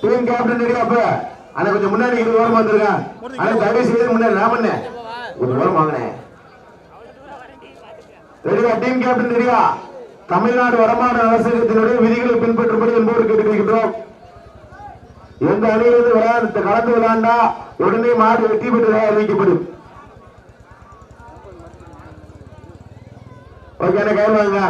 Team captain ரெடியா அப்ப. ஆனா கொஞ்சம் முன்னாடி இருபது ஓரம் வந்துருங்க. ஆனா தயவு செய்து முன்னாடி நான் பண்ணேன் ஒரு ஓரம் வாங்கினேன் ரெடியா? டீம் கேப்டன் ரெடியா? தமிழ்நாடு வருமான அரசாங்கத்தினுடைய விதிகளை பின்பற்றும்படி என்போடு கேட்டுக்கொள்கின்றோம். எந்த அணியிலிருந்து விளையாடு கலந்து விளையாண்டா உடனே மாடு வெற்றி பெற்றதாக அறிவிக்கப்படும். ஓகே கையில் வாங்க.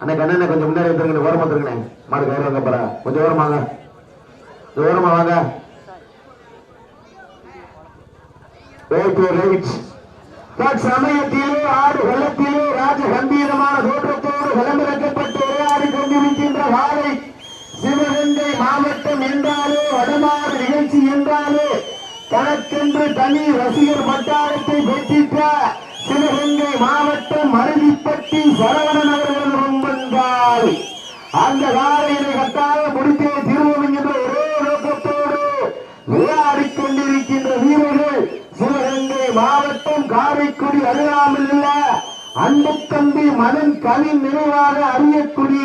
அண்ணா கொஞ்சம் முன்னாடி வந்துருங்க ஓரமா வந்துருங்கண்ணே மாடு வாங்க கொஞ்சம் ஓரமா வாங்க. ஓரமா வாங்க. ரைட் ஆடு வெள்ளத்திலே ராஜ கம்பீரமான தோற்றத்தோடு விளம்பிறக்கப்பட்டு உரையாடி கொண்டிருக்கின்ற வாழை சிவகங்கை மாவட்டம் என்றாலே வடமாறு நிகழ்ச்சி என்றாலே தனக்கென்று தனி ரசிகர் பட்டாளத்தை பெற்றிட்ட சிவகங்கை மாவட்டம் மருதிப்பட்டி சரவணன் அவர்களது ரொம்பங்கால் அந்த காலையினை கட்டாய முடித்தே தீர்வோம் என்கின்ற ஒரே நோக்கத்தோடு விளையாடிக் கொண்டிருக்கின்ற வீரர்கள் சிவகங்கை மாவட்டம் காரைக்குடி அருகாமல் உள்ள அன்பு தம்பி மதன் கவின் நினைவாக அறியக்குடி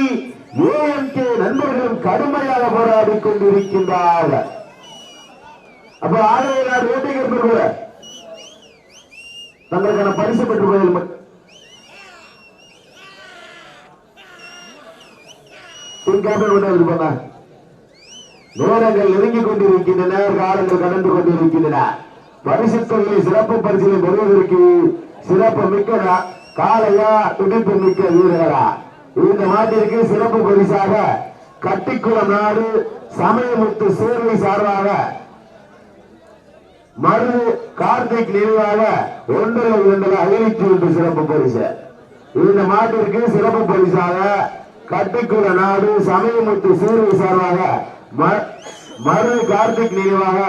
ஏஎம்கே நண்பர்களும் கடுமையாக போராடி கொண்டிருக்கின்றார்கள். அப்ப ஆளுநர் ஓட்டிகள் பெறுவ தங்களுக்கான பரிசு பெற்றுக் போதில் கேப்டன் கொண்டு நேரங்கள் நெருங்கிக் கொண்டிருக்கின்றன காலங்கள் கடந்து கொண்டிருக்கின்றன. பரிசு தொகையை சிறப்பு பரிசிலை பெறுவதற்கு சிறப்பு மிக்க காலையா துடிப்பு மிக்க வீரர்களா? இந்த மாட்டிற்கு சிறப்பு பரிசாக கட்டிக்குளம் நாடு சமயமுத்து சேர்வை சார்பாக மறு கார்த்திக் நினைவாக ஒன்றரை இரண்டரை அறிவித்து சிறப்பு பரிசு. இந்த மாட்டிற்கு சிறப்பு பரிசாக கட்டிக்குள நாடு சமயமுத்து சீர்வு சார்பாக ம- மறு கார்த்திக் நினைவாக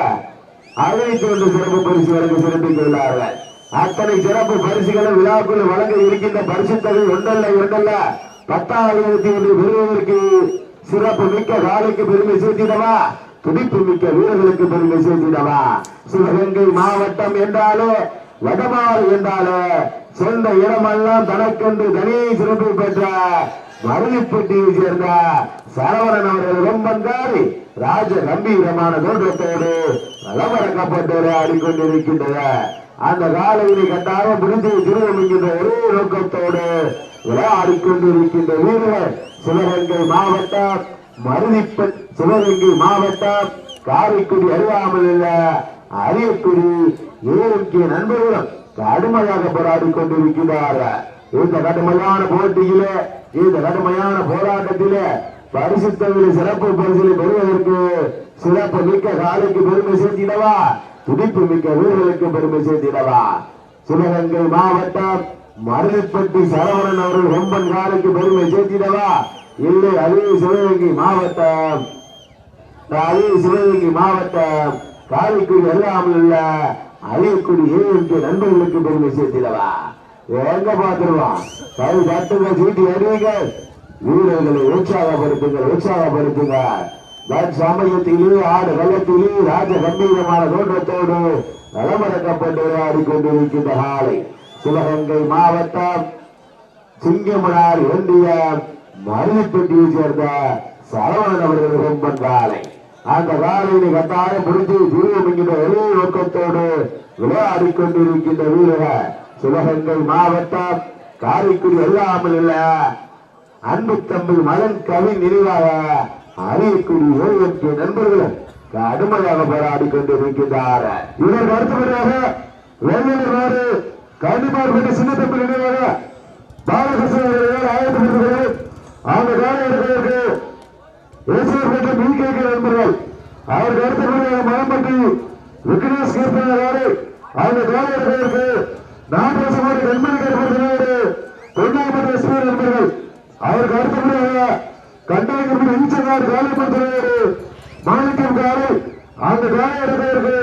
அறிவித்து ஒன்று சிறப்பு பரிசு சிறப்பித்துள்ளார்கள் அத்தனை சிறப்பு பரிசுகளை விழாக்குள் வழங்க இருக்கின்ற பரிசு தொகை ஒன்றல்ல இரண்டல்ல. பத்தாயிரத்தி ஒன்று பெறுவதற்கு சிறப்பு மிக்க காலைக்கு பெருமை சேர்த்திடவா? துடிப்பு மிக்க வீரர்களுக்கு பெருமை சேர்த்திடவா? சிவகங்கை மாவட்டம் என்றாலே வடமாறு என்றாலே சொந்த இடமெல்லாம் தனக்கென்று தனி சிறப்பு பெற்ற மருளிப்பட்டியை சேர்ந்த சரவணன் அவர்கள் ரொம்பங்காரி ராஜ கம்பீரமான தோற்றத்தோடு நலவரக்கப்பட்டு ஆடிக்கொண்டிருக்கின்றனர் அந்த காலையினை கட்டாயம் முடிந்து திருவம் என்கின்ற ஒரே நோக்கத்தோடு விளையாடிக்கொண்டிருக்கின்ற வீரர் சிவகங்கை மாவட்டம் மருதிப்பட் சிவகங்கை மாவட்டம் காரைக்குடி அறியாமல் உள்ள அரியக்குடி ஏஎம்கே நண்பர்களும் கடுமையாக போராடி கொண்டிருக்கிறார்கள் இந்த கடுமையான போட்டியிலே இந்த கடுமையான போராட்டத்திலே பரிசுத்தவிலை சிறப்பு பரிசிலை பெறுவதற்கு சிறப்பு மிக்க காலைக்கு பெருமை சேர்த்திடவா? துடிப்பு மிக்க வீரர்களுக்கு பெருமை சேர்த்திடவா? சிவகங்கை மாவட்டம் மருதுப்பட்டி சரவணன் அவர்கள் ரொம்பன் காலைக்கு பெருமை சேர்த்திடவா? இல்லை அதே சிவகங்கை மாவட்டம். அதே சிவகங்கை மாவட்டம் காரைக்குடி அருகாமல் உள்ள அழியக்குடி ஏஎம்கே நண்பர்களுக்கு பெருமை சேர்த்திடவா? எங்க பார்த்துருவான்? கை தட்டுங்க சீட்டி அறிவீங்கள் வீரர்களை உற்சாகப்படுத்துங்கள் உற்சாகப்படுத்துங்கள் சமயத்திலே ஆடு வெள்ளத்திலே ராஜ கம்பீரமான தோற்றத்தோடு நலமடக்கப்பட்டு விளையாடி கொண்டிருக்கின்ற காலை. சிவகங்கை மாவட்டம் சிங்கமனார் ஒன்றிய மருதிப்பட்டியை சேர்ந்த சரவணன் அவர்கள் ரொம்ப காலை. அந்த காலையை கட்டாயம் பிடித்து தீவிரம் என்கின்ற ஒரே நோக்கத்தோடு விளையாடி கொண்டிருக்கின்ற வீரர்கள். சிவகங்கை மாவட்டம் காரைக்குடி அல்லாமல் இல்ல அன்பு தம்பி மலன் கவி நினைவாக அரியக்குடி ஓய்வெற்ற நண்பர்களும் கடுமையாக போராடி கொண்டிருக்கின்றார். இதற்கு அடுத்தபடியாக வெள்ளூர் நாடு கண்டிப்பாக சின்ன தம்பி நினைவாக பாலகிருஷ்ணன் அவர்கள் ஆயத்தப்படுத்துகிறது அந்த காலம் எடுப்பதற்கு ஏசியர் பிகேகே நண்பர்கள். அவருக்கு அடுத்தபடியாக மலம்பட்டி விக்னேஷ் கீர்த்தனாரு அந்த காலம் எடுப்பதற்கு நாகரசமான கண்மணி கருப்பத்தினோடு பொன்னாமதி எஸ்பி நண்பர்கள். அவருக்கு அடுத்தபடியாக கண்டாயக்கம்பி ஈச்சனார் காலிப்பத்தினோடு மாணிக்கம் காலை அந்த காலை எடுப்பதற்கு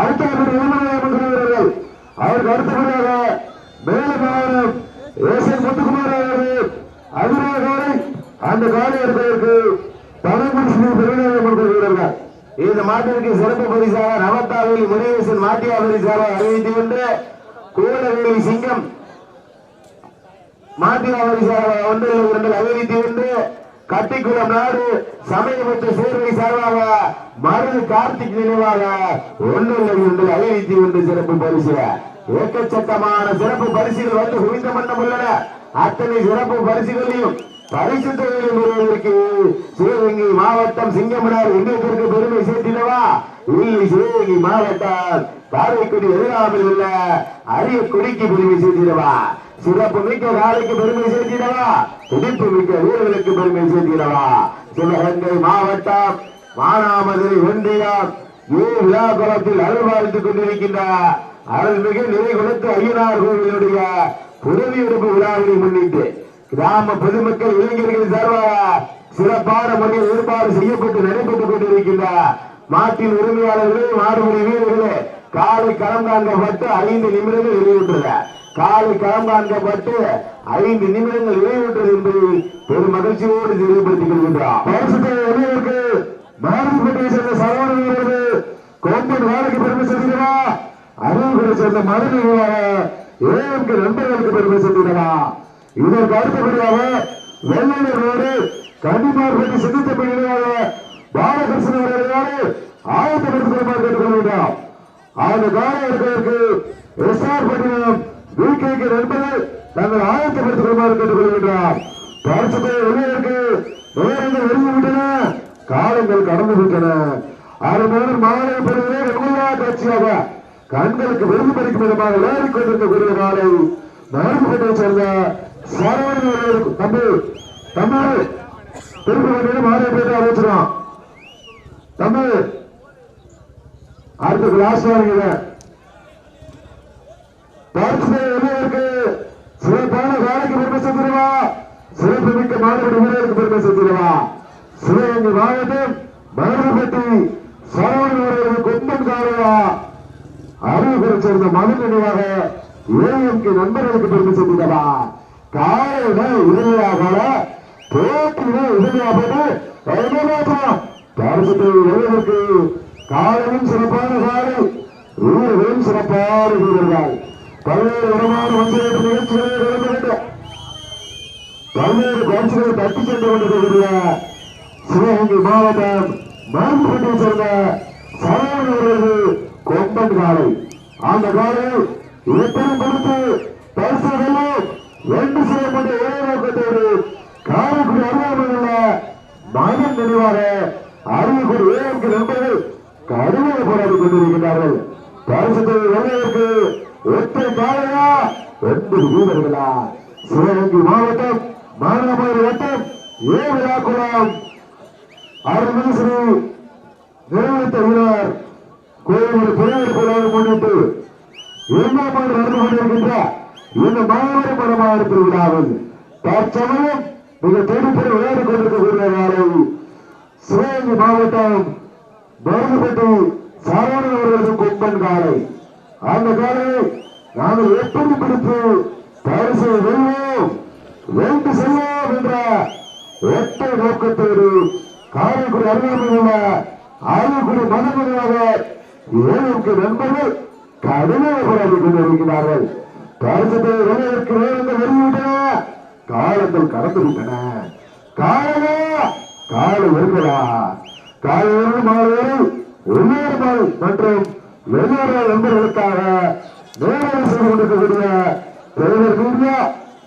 அடுத்தபடி இளமலையாமன் வீரர்கள் அவருக்கு அடுத்தபடியாக மேலமாவனம் ஏசன் முத்துக்குமார் அவர்கள். அதிரா காலை அந்த காலை எடுப்பதற்கு பணமும் ஸ்ரீ பெருநாயகமன் இந்த மாட்டிற்கு சிறப்பு பரிசாக நவத்தாவில் முனிவேசன் மாட்டியா பரிசாக அறிவித்து கொண்டு கூடவேலி சிங்கம். மாத்திராவதி சார்பாக ஒன்று இரண்டு அபிவிருத்தி உண்டு கட்டிக்குளம் நாடு சமயபத்த சேர்வை சார்பாக மருது கார்த்திக் நினைவாக ஒன்று இரண்டு அபிவிருத்தி உண்டு சிறப்பு பரிசு ஏக்கச்சக்கமான சிறப்பு பரிசுகள் வந்து குவிந்த மன்னம் உள்ளன. அத்தனை சிறப்பு பரிசுகளையும் பரிசு தொகையிலும் பெறுவதற்கு சிவகங்கை மாவட்டம் சிங்கமனார் எங்கத்திற்கு பெருமை சேர்த்தினவா இல்லை சிவகங்கை மாவட்டம் காரைக்குடி எதிராமல் உள்ள அரிய குடிக்கு பெருமை செய்திடவா சிறப்பு மிக்க காலைக்கு பெருமை சேர்த்தினவா துடிப்பு மிக்க வீரர்களுக்கு பெருமை செய்திடவா சிவகங்கை மாவட்டம் மானாமதுரை ஒன்றியம் ஏ விழா குளத்தில் அருள்பாலித்துக் கொண்டிருக்கின்ற அருள்மிகு நிறைகுலத்து ஐயனார் கோவிலுடைய புதவி எடுப்பு விழாவினை முன்னிட்டு கிராம பொதுமக்கள் இளைஞர்கள் சார்பாக சிறப்பான முறையில் ஏற்பாடு செய்யப்பட்டு நடைபெற்றுக் கொண்டிருக்கின்ற மாட்டின் உரிமையாளர்களே மாடுபடி வீரர்களே காலை களம் காண்கப்பட்டு ஐந்து நிமிடங்கள் நிறைவுற்றது காலை களம் காண்கப்பட்டு ஐந்து நிமிடங்கள் நிறைவுற்றது என்பதை பெரும் மகிழ்ச்சியோடு தெரியப்படுத்திக் கொள்கின்றார் பரிசுத்தை வெளியிற்கு சேர்ந்த சகோதர வீரர்கள் கோம்பன் வேலைக்கு பெருமை சேர்க்கிறா அறிவுகளை சேர்ந்த மதுரை ஏழுக்கு நண்பர்களுக்கு பெருமை சேர்க்கிறா இதற்கு அடுத்தபடியாக வெள்ளையர்களோடு கண்டிப்பாக சிந்தித்த இணையாக பாலகிருஷ்ணன் அவர்களோடு ஆயத்தப்படுத்துமாறு கேட்டுக்கொள்ள வேண்டாம் அந்த காலம் எடுப்பதற்கு எஸ்ஆர் பட்டினம் விகேக்கு நண்பர்கள் தங்கள் ஆயத்தப்படுத்திக் கொள்ளுமாறு கேட்டுக்கொள்கின்றார் பரிசுத்தை வெளியிற்கு நேரங்கள் வெளியிட்டன காலங்கள் கடந்து விட்டன. அருமையான மாலை பெறுவதே ரெகுலரா காட்சியாக கண்களுக்கு விருது பறிக்கும் விதமாக விளையாடிக் கொண்டிருந்த குருவ காலை நாடுபட்டை சேர்ந்த சரவணன் தம்பி தம்பி திரும்ப வந்து மாலை போயிட்டு ஆரம்பிச்சிடும் தமிழ். அடுத்த கிளாஸ் வாங்க சிறப்பான வேலைக்கு பெருமை செஞ்சிருவா சிறப்பு மிக்க மாணவர்கள் வீரருக்கு பெருமை செஞ்சிருவா சிவகங்கை மாவட்டம் மருதுப்பட்டி சரவணன் அவர்களுக்கு கொம்பன் காலையா அறிவுரை சேர்ந்த மது நினைவாக ஏஎம்கே நண்பர்களுக்கு பெருமை செஞ்சிருவா காலையில இறுதியாக போட்டியில இறுதியாக பரிசுத்தை எழுவதற்கு காலையும் சிறப்பான காலை வீரர்களும் சிறப்பான வீரர்கள். பல்வேறு விதமான வந்திருக்கிற நிகழ்ச்சிகளை கலந்து கொண்டு பல்வேறு காட்சிகளை தட்டி சென்று கொண்டிருக்கக்கூடிய சிவகங்கை மாவட்டம் மருந்துப்பட்டியை சேர்ந்த சரவணர்கள் கொம்பன் காலை. அந்த காலை இலக்கணம் கொடுத்து பரிசுகளும் ரெண்டு செய்யப்பட்ட ஒரே நோக்கத்தோடு காரைக்குடி அருகாமையில் உள்ள மகன் நினைவாக அறிவுக்குடி ஏழுக்கு நண்பர்கள் கடுமையாக போராடி கொண்டிருக்கிறார்கள் பரிசுத்தை வெள்ளையருக்கு ஒற்றை காலையா ஒன்பது வீரர்களா? சிவகங்கை மாவட்டம் மானாமதுரை வட்டம் ஏ விழாக்குளம் அருள்மிகு ஸ்ரீ நிறுவனத்த வீரர் கோயில் பெரியார் கோயிலாக முன்னிட்டு இரண்டாம் ஆண்டு நடந்து கொண்டிருக்கின்ற இந்த மாணவர் படமாக திருவிழாவில் தற்சமயம் மிக துடிப்பட விளையாடி கொண்டிருக்கக்கூடிய நாளை சிவகங்கை மாவட்டம் மருதுப்பட்டி சரவணன் அவர்களது கொம்பன் காலை. அந்த காலை நாங்கள் எப்படி பிடித்து பரிசு வெல்வோம். வென்று செல்வோம் என்ற ஒற்றை நோக்கத்தோடு காரைக்குடி அருகாமையில் உள்ள ஆரியக்குடி மனமுறையாக ஏழுக்கு நண்பர்கள் கடுமையாக போராடி கொண்டிருக்கிறார்கள். பரிசத்தை வெல்வதற்கு நேரங்கள் வெளியிட்டன காலங்கள் கடந்து விட்டன. காலமா? காலம் வருகிறா காலையில் மாலையில் உள்ளூர்கள் மற்றும் வெளியூர நண்பர்களுக்காக நேரம் செய்து கொண்டிருக்கக்கூடிய தலைவர் மீடியா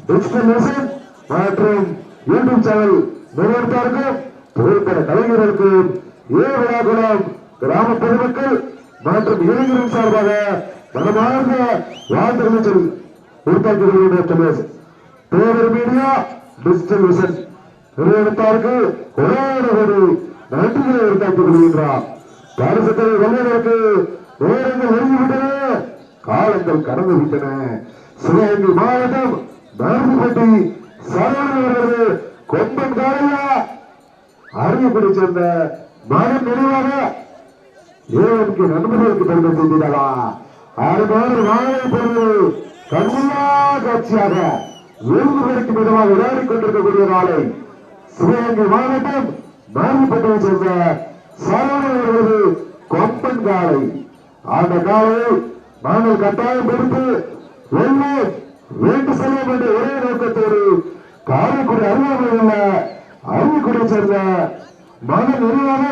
டிஜிட்டல் மிஷன் மற்றும் யூடியூப் சேனல் நிறுவனத்தாருக்கும் புகைப்பட கலைஞர்களுக்கும் ஏ விழாக்குளம் கிராம பொதுமக்கள் மற்றும் இளைஞர்கள் சார்பாக மனமார்ந்த வாழ்த்துக்களை சொல்லி உருத்தாக்கி கொள்கின்ற தேவர் மீடியா டிஜிட்டல் மிஷன் நிறுவனத்தாருக்கு ஒரே ஒரு நன்றிகளை உருத்தாக்கிக் கொள்கின்றார் பரிசத்தை வெல்வதற்கு நேரங்கள் நெருங்கிவிட்டன காலங்கள் கடந்து விட்டன. சிவகங்கை மாவட்டம் மருந்துப்பட்டி சரவணர்களது கொம்பன் காலையா அறிவுக்குடி சேர்ந்த மகன் நினைவாக ஏவனுக்கு நண்பர்களுக்கு பெருமை செய்தீர்களா அறுபது வாழை பொருள் கண்ணில்லா காட்சியாக விருது கிடைக்கும் விதமாக விளையாடி கொண்டிருக்கக்கூடிய நாளை சிவகங்கை மாவட்டம் மாரிப்பட்டியை சேர்ந்த சரவணர்களது கொம்பன் காலை அந்த காலை நாங்கள் கட்டாயம் பெருத்து வெள்ளி வேண்டு செல்வோம் என்ற ஒரே நோக்கத்தோடு அருகாமையில் உள்ள அருவிக்குடியை சேர்ந்த மன நிறைவாக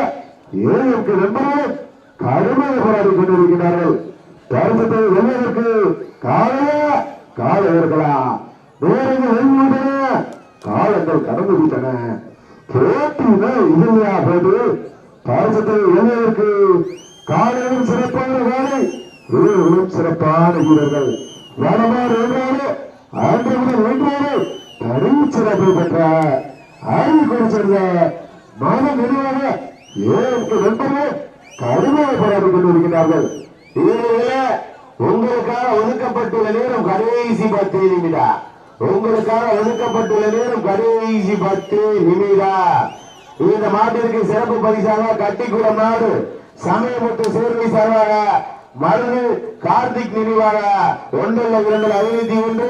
ஏழுக்கு நண்பர்கள் கடுமையாக போராடி கொண்டிருக்கிறார்கள் தரிசத்தை வெல்வதற்கு காலையா காலை இருக்கலாம் நேரங்கள் வெல்லுகின்றன காலங்கள் கடந்து விட்டன போட்டினா இல்லையா போது பாசத்தை இளைஞருக்கு காலையிலும் சிறப்பான வேலை வீரர்களும் சிறப்பான வீரர்கள். வடமாறு என்றாலே ஆண்டவர்கள் என்றாலே தனி சிறப்பு பெற்ற அறிவு சேர்ந்த மன நிறுவன ஏழுக்கு நண்பர்கள் கடுமையாக போராடி கொண்டிருக்கிறார்கள். வீரர்களே உங்களுக்காக ஒதுக்கப்பட்டுள்ள நேரம் கடைசி பத்து நிமிடம் உங்களுக்காக ஒதுக்கப்பட்டுள்ள நேரம் கடைசி பத்து நிமிடா இந்த மாட்டிற்கு சிறப்பு பரிசாக கட்டிக்குளம் நாடு சமயமுத்து சேர்வை சார்பாக மருது கார்த்திக் நினைவாக ஒன்றில் இரண்டு ஐநூத்தி ஒன்று.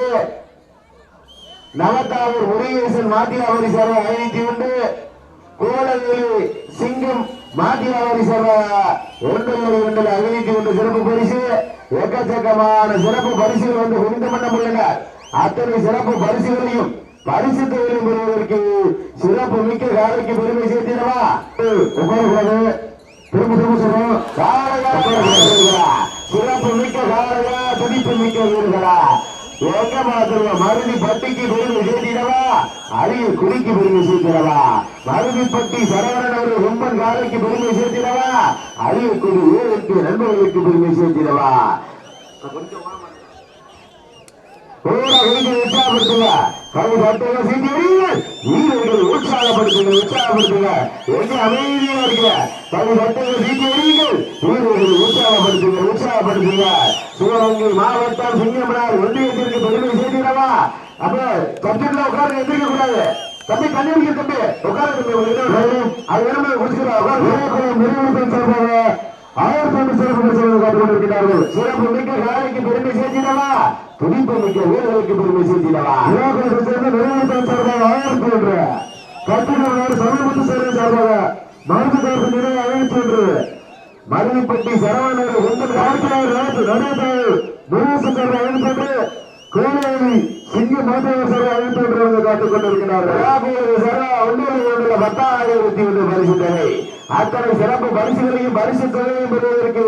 நவத்தாவூர் முருகேசன் மாத்தியாவரி சார்பாக ஐநூத்தி ஒன்று. கோலவேலி சிங்கம் மாத்தியாவரி சார்பாக ஒன்றில் இரண்டு ஐநூத்தி ஒன்று சிறப்பு பரிசு. எக்கச்சக்கமான சிறப்பு பரிசுகள் வந்து குவிந்த மன்னம் உள்ளன அத்தனை சிறப்பு பரிசுகளையும் பரிசு தொழிலும் பெறுவதற்கு சிறப்பு மிக்க காலைக்கு பெருமை சேர்த்திடவா? உட்காரக்கூடாது திரும்ப திரும்ப சொல்றோம். சிறப்பு மிக்க காலையா? துடிப்பு மிக்க வீரர்களா எங்க மாத்திரம் மருதி பட்டிக்கு பெருமை சேர்த்திடவா? அரிய குடிக்கு பெருமை சேர்த்திடவா? மருதிப்பட்டி சரவணன் அவர்கள் ரொம்ப காலைக்கு பெருமை சேர்த்திடவா? அரிய குடி ஏழுக்கு நண்பர்களுக்கு பெருமை சேர்த்திடவா? கொஞ்சம் உற்சாகப்படுத்துங்க கை தட்டுங்க சீட்டி வீரர்கள் உற்சாகப்படுத்துங்க உற்சாகப்படுத்துங்க எங்க அமைதியா இருக்க கை தட்டுங்க சீட்டி வீரர்கள் உற்சாகப்படுத்துங்க உற்சாகப்படுத்துங்க சிவகங்கை மாவட்டம் சிங்கமனார் ஒன்றியத்திற்கு பெருமை சேர்க்கிறவா அப்ப சப்ஜெக்ட்ல உட்கார்ந்து எந்திரிக்க கூடாது தம்பி தண்ணி தம்பி அது வேணுமே குடிச்சுக்கலாம் உட்கார நிறுவனத்தின் சார்பாக ஆயிரத்தி ஐநூறு சிறப்பு காத்துக் கொண்டிருக்கிறார்கள் சிறப்பு மிக்க காலைக்கு பெருமை சேர்த்திடவா துடிப்பு மிக்க வீரர்களுக்கு பெருமை சேர்த்திடவா? நிறுவனத்தின் சார்பாக ஆயிரத்தி ஒன்று. கட்டுநர் சமீபத்து சேவை சார்பாக மருந்துகாப்பு நிலைய ஆயிரத்தி ஒன்று. மருதிப்பட்டி சரவணர் வாழ்க்கையாளர் ராஜ் நடேதாள் முருகேசன் சார்பாக ஆயிரத்தி ஒன்று. கோலாவி சிங்க மாதவ சார் அழைத்து வந்து காத்துக் கொண்டிருக்கிறார்கள். பத்தாயிரத்தி ஒன்று பரிசு தொகை அத்தனை சிறப்பு பரிசுகளையும் பரிசு தொகையும் பெறுவதற்கு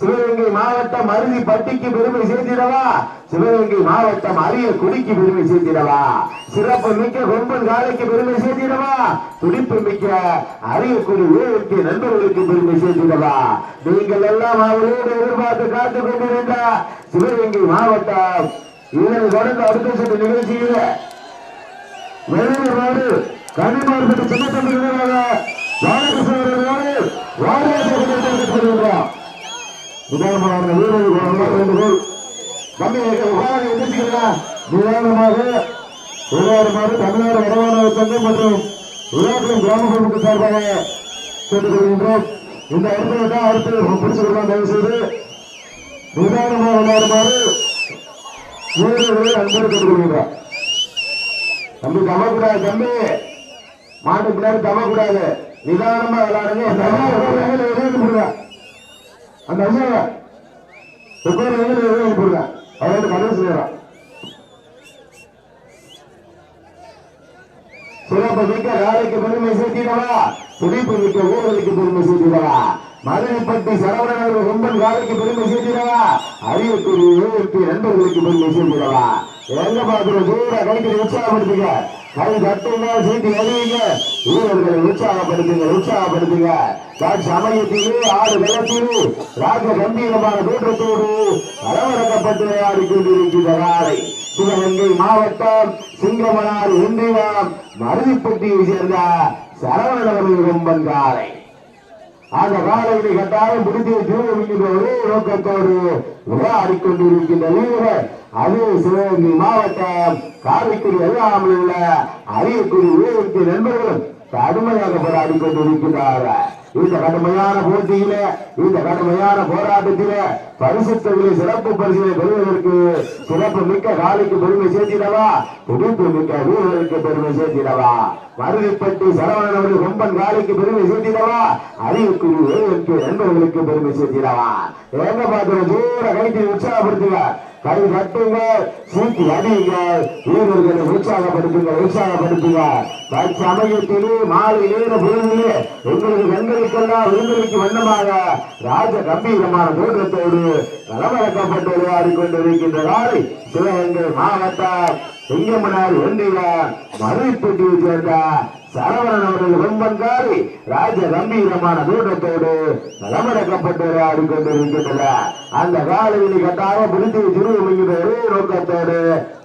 சிவகங்கை மாவட்டம் அருதி பட்டிக்கு பெருமை சேர்த்திடவா? சிவகங்கை மாவட்டம் அரிய குடிக்கு பெருமை சேர்த்திடவா? சிறப்பு மிக்க கொம்பன் காலைக்கு பெருமை சேர்த்திடவா? துடிப்பு மிக்க அரிய குடி ஊருக்கு நண்பர்களுக்கு பெருமை சேர்த்திடவா? நீங்கள் எல்லாம் அவரோடு எதிர்பார்த்து காத்துக் கொண்டிருந்த சிவகங்கை மாவட்டம் இதனை தொடர்ந்து அடுத்த சுற்று நிகழ்ச்சியில். வெளியூர் நாடு கன்னிமார்பட்டு சின்ன தம்பி நினைவாக தமிழ்நாடு வடவான சங்கம் மற்றும் விழாக்களின் கிராம குழுமத்து சார்பாக கேட்டுக்கொள்கின்றோம் இந்த இடத்துல தான் அடுத்து பிடிச்சிருக்கலாம் தயவு செய்து நிதானமாக விளையாடுமாறு வீரர்களை அன்போடு கேட்டுக்கொள்கின்றார் தம்பி தவக்கூடாது தம்பி. மாட்டு பின்னாடி தவக்கூடாது. நிதானமா விளையாடுங்க. அந்த ஐயா உட்கார எழுதி போடுங்க அந்த உட்கார எழுதி அவரோட கடன் செய்யறான் சிறப்பு மிக்க வேலைக்கு பெருமை சேர்த்திடவா துடிப்பு மிக்க ஊழலுக்கு பெருமை சேர்த்திடவா மதுரைப்பட்டி சரவணன் ரொம்பன் காலைக்கு பெருமை சேர்த்திடவா அரியக்குடி ஊருக்கு நண்பர்களுக்கு பெருமை சேர்த்திடவா எங்க பாக்குறோம் தூர கைக்கு உற்சாகப்படுத்துங்க அதை கட்டுங்க சீட்டு எழுதிங்க. வீரர்களை உற்சாகப்படுத்துங்க உற்சாகப்படுத்துங்க. சமயத்திலே ஆறு வெள்ளத்திலே ராஜ கம்பீரமான தோற்றத்தோடு அளவடக்கப்பட்டு ஆடிக்கொண்டிருக்கிற காலை சிவகங்கை மாவட்டம் சிங்கமனார் ஒன்றியம் மருதிப்பட்டியை சேர்ந்த சரவணவர்கள் ரொம்பன் காலை. அந்த காலையிலே கட்டாயம் பிடித்து தூங்குகின்ற ஒரே நோக்கத்தோடு விளையாடி கொண்டிருக்கின்ற வீரர் அது சிவகங்கை மாவட்டம் காரைக்குடி அருகாமல் உள்ள அரியக்குடி ஊருக்கு நண்பர்களும் கடுமையாக போராடி கொண்டிருக்கிறார்கள் இந்த கடுமையான போட்டியில இந்த கடுமையான போராட்டத்தில பரிசு சிறப்பு பரிசுகளை பெறுவதற்கு சிறப்பு மிக்க காலைக்கு பெருமை சேர்த்திடவா? துடிப்பு மிக்க வீரர்களுக்கு பெருமை சேர்த்திடவா? மருதிப்பட்டி சரவணன் அவர்கள் கொம்பன் காலைக்கு பெருமை சேர்த்திடவா? அறிவுக்குரிய வீரர்களுக்கு நண்பர்களுக்கு பெருமை சேர்த்திடவா? எங்க பார்க்கிற தூர கைத்தில் உற்சாகப்படுத்துவார் கை கட்டுங்க சீட்டி அடியுங்க வீரர்களை உற்சாகப்படுத்துங்க உற்சாகப்படுத்துங்க. சமயத்திலே மாலை நேர பொழுதிலே உங்களுக்கு கண்களுக்கெல்லாம் விருந்தளிக்கு வண்ணமாக ராஜ கம்பீரமான தோற்றத்தோடு களமிறக்கப்பட்டு விளையாடி கொண்டிருக்கின்ற காலை சிவகங்கை மாவட்டம் சிங்கமனார் ஒன்றிய மதுரைப்பட்டியை சேர்ந்த சரவணன் அவர்கள் வெம்பன்காரி ராஜ கம்பீரமான தூக்கத்தோடு களமிறக்கப்பட்டு விளையாடி கொண்டிருக்கின்றன அந்த காலையில் கட்டாக புரிந்து திருவிழிக்கிற ஒரே நோக்கத்தோடு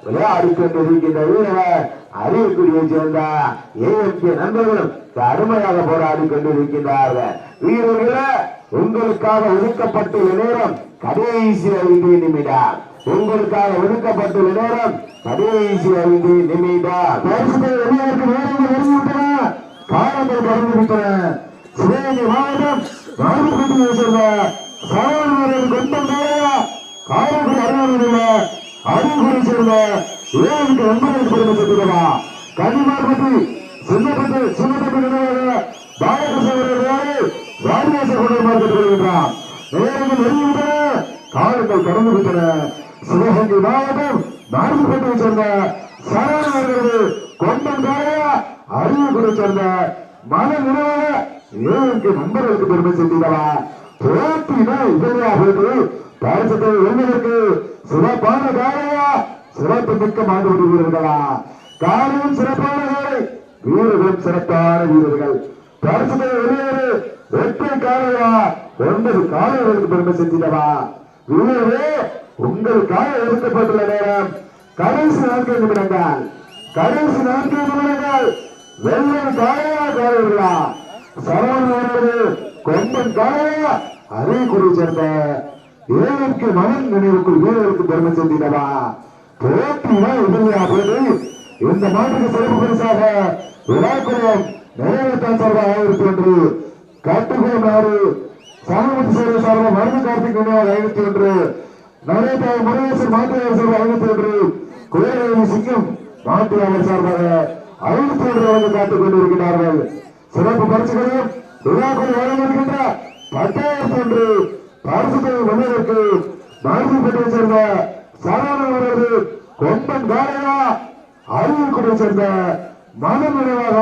விளையாடி கொண்டிருக்கின்ற வீரர் அறிவுக்குரிய சேர்ந்த ஏஎம்கே நண்பர்களும் அருமையாக போராடி கொண்டிருக்கின்றார்கள் வீரர்களே உங்களுக்காக ஒதுக்கப்பட்டுள்ள நேரம் கடைசி ஐந்து நிமிடம். உங்களுக்காக ஒதுக்கப்பட்டுள்ள நேரம் கடைசி ஐந்து நிமிடம். பரிசுத்தை வெளியேற்க நேரங்கள் நெருங்கிவிட்டன காலங்கள் கடந்து சிவகங்கை மாவட்டம் நாடுபட்டியை சேர்ந்த சாவணர்கள் கொண்டம் காரைக்குடி அருகாமையில் அறிவுரை சேர்ந்த ஏழுக்கு ஒன்பது பெருமை சேர்த்துள்ளதா கன்னிமார்பட்டி சின்னப்பட்டு சின்னப்பட்டு நினைவாக பாலகிருஷ்ணன் ராஜேச குடும்பமாக வருகின்றார். நேரங்கள் நெருங்கிவிட்டன காலங்கள் கடந்து விட்டன. சிவகங்கை மாவட்டம் நாடுபட்டியை சேர்ந்த சரவணர்கள் கொண்டம் காரையா அறிவுரை சேர்ந்த மன நினைவாக ஏழுக்கு நண்பர்களுக்கு பெருமை சேர்த்தீங்களா போட்டினா இதனையா போட்டு பரிசத்தை வெல்வதற்கு சிறப்பான காரையா சிறப்பு மிக்க மாணவ வீரர்களா? காலையும் சிறப்பான காலை வீரர்களும் சிறப்பான வீரர்கள். பரிசத்தை வெளியேறு ஒற்றை காலையா? ஒன்பது காலைகளுக்கு பெருமை செஞ்சிடவா வீரர்களே உங்களுக்காக ஒதுக்கப்பட்டுள்ள நேரம் கடைசி நான்கு நிமிடங்கள். கடைசி நான்கு நிமிடங்கள். வெள்ளம் காலையா காலைகளா சரவணன் கொம்பன் காலையா அரியக்குடி சேர்ந்த ஏழுக்கு மனம் நினைவுக்குள் வீரருக்கு பெருமை செஞ்சிடவா போட்டியா எதிரியா போது இந்த மாட்டுக்கு சிறப்பு பரிசாக விழாக்குளம் நிறைவேற்றான் சார்பாக ஆயிரத்தி ஒன்று. கட்டுக்குளம் நாடு. சாமி சேவை சார்பாக மருந்து கார்த்திக் நினைவாக ஐநூத்தி ஒன்று. நரேந்திர முருகேசன் மாட்டுவார் சார்பாக ஐநூத்தி ஒன்று குதிரை சிங்கம் மாட்டுவார் சார்பாக ஐநூத்தி ஒன்று வழங்க காத்துக் கொண்டிருக்கிறார்கள். சிறப்பு பரிசுகளையும் விழாக்கள் வழங்குகின்ற பத்தாயிரத்தி ஒன்று பரிசுத்தை வெல்வதற்கு நாடுபட்டியை சேர்ந்த சரவணன் அவர்கள் கொம்பன் காரையா அறிவுக்குடியை சேர்ந்த மன நினைவாக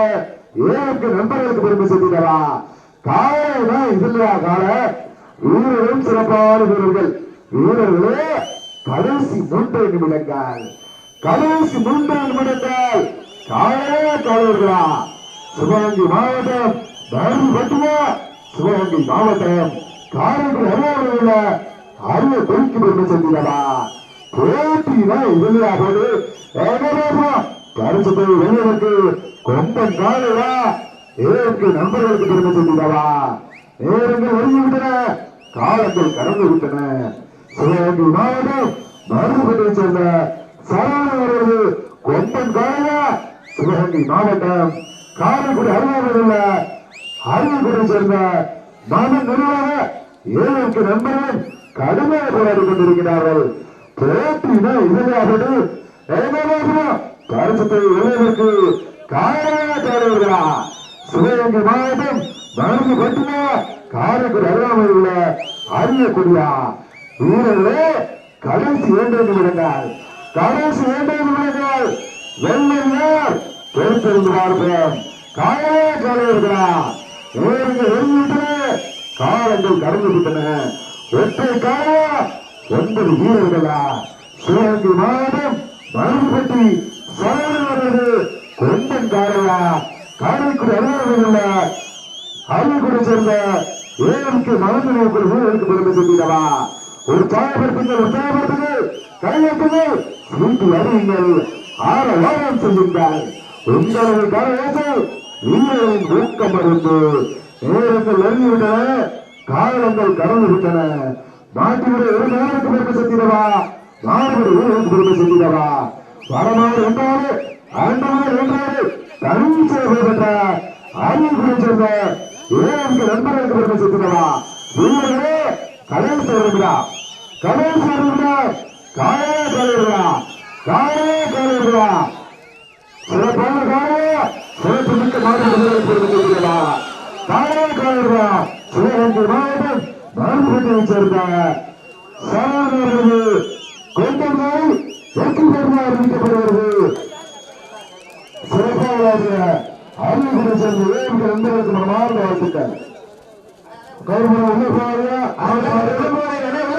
ஏழுக்கு நண்பர்களுக்கு பெருமை சேர்த்தீங்களா காலைனா இதுலயா கால வீரர்களும் சிறப்பான வீரர்கள். வீரர்களே கடைசி மூன்று நிமிடங்கள் கடைசி மூன்று நிமிடங்கள் காலையே காலையர்களா சிவகங்கை மாவட்டம் தருமபுரி பட்டுவா சிவகங்கை மாவட்டம். காரைக்குடி அருவாவில் அரிய குறிக்கு பெருமை செஞ்சீங்களா போட்டினா இல்லையா போது ஏகரேபா பரிசுத்தை வெளியனுக்கு கொம்பன் காலையா ஏற்கு நண்பர்களுக்கு பெருமை செஞ்சீங்களா நேரங்கள் ஒதுங்கி காலங்கள் கடந்து விட்டன. சிவகங்கை மாவட்டம் மறுபடி செல்ல சரவணன் அவர்கள் கொம்பன் காயா சிவகங்கை மாவட்டம் காரைக்குடி அருவாவில் உள்ள அரியக்குடியை சேர்ந்த மகன் நிர்வாக ஏழுக்கு நண்பர்கள் கடுமையாக போராடி கொண்டிருக்கிறார்கள். போட்டினா இறுதியாகது பரிசத்தை எழுவதற்கு காரணமாக தேடுகிறா சிவகங்கை மாவட்டம் மருந்து பட்டினா காரைக்குடி அருகாமையில் உள்ள அறியக்கூடியா வீரர்களே கடைசி இரண்டு விடுங்கள் கடைசி இரண்டு விடுங்கள் வெள்ளையார் பொறுத்திருந்து பார்ப்போம். காலே காலை இருக்கிறார் நேரங்கள் வெளியிட்டன காலங்கள் கடந்து விட்டன. ஒற்றை கால ஒன்பது வீரர்களா. சிவகங்கை மாவட்டம் மருந்துபட்டி சோழனது கொண்டன் காலையா காரைக்குடி அலுவலகம் உள்ள அரியக்குடி சேர்ந்த ஏழுக்கு மகன் நினைவுக்குள் வீரருக்கு பெருமை சென்றவா உற்சாகப்படுத்துங்கள் உற்சாகப்படுத்துங்கள். கையெழுத்துங்கள். வீட்டு அறியுங்கள் ஆற வாரம் செய்யுங்கள் உங்களது கரவேசல் வீரரின் ஊக்கம் அறிந்து நேரங்கள் நெருங்கிவிட்டன காலங்கள் கடந்து விட்டன. நாட்டினுடைய ஒரு நேருக்கு பெருமை செஞ்சிடவா? நாடுடைய ஊருக்கு பெருமை செஞ்சிடவா? வரமாறு என்றாரு ஆண்டவரை என்றாரு தனிச்சேவை பெற்ற அறிவு குறிச்சிருந்த ஏழு நண்பர்களுக்கு பெருமை செஞ்சிடவா? வீரர்களே கடைசி வருகிறா கடைசி வருகிறா காயே காலையா காயே காலையா சிறப்பான காலையா சிறப்பு மிக்க மாவட்டம் பெருமையா காலையா சிவகங்கை மாவட்டம் நாள் வெற்றி பெறுமாறு அறிவிக்கப்படுகிறது சிறப்பாக அறிவிக்கிற சென்று ஏழுக்கு நண்பர்களுக்கு மனமார்ந்த வாழ்த்துக்கள். கௌரவ உள்ள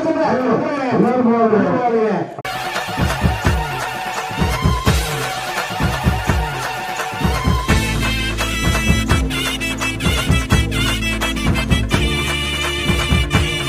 அவங்க எல்லாரும் போவாங்க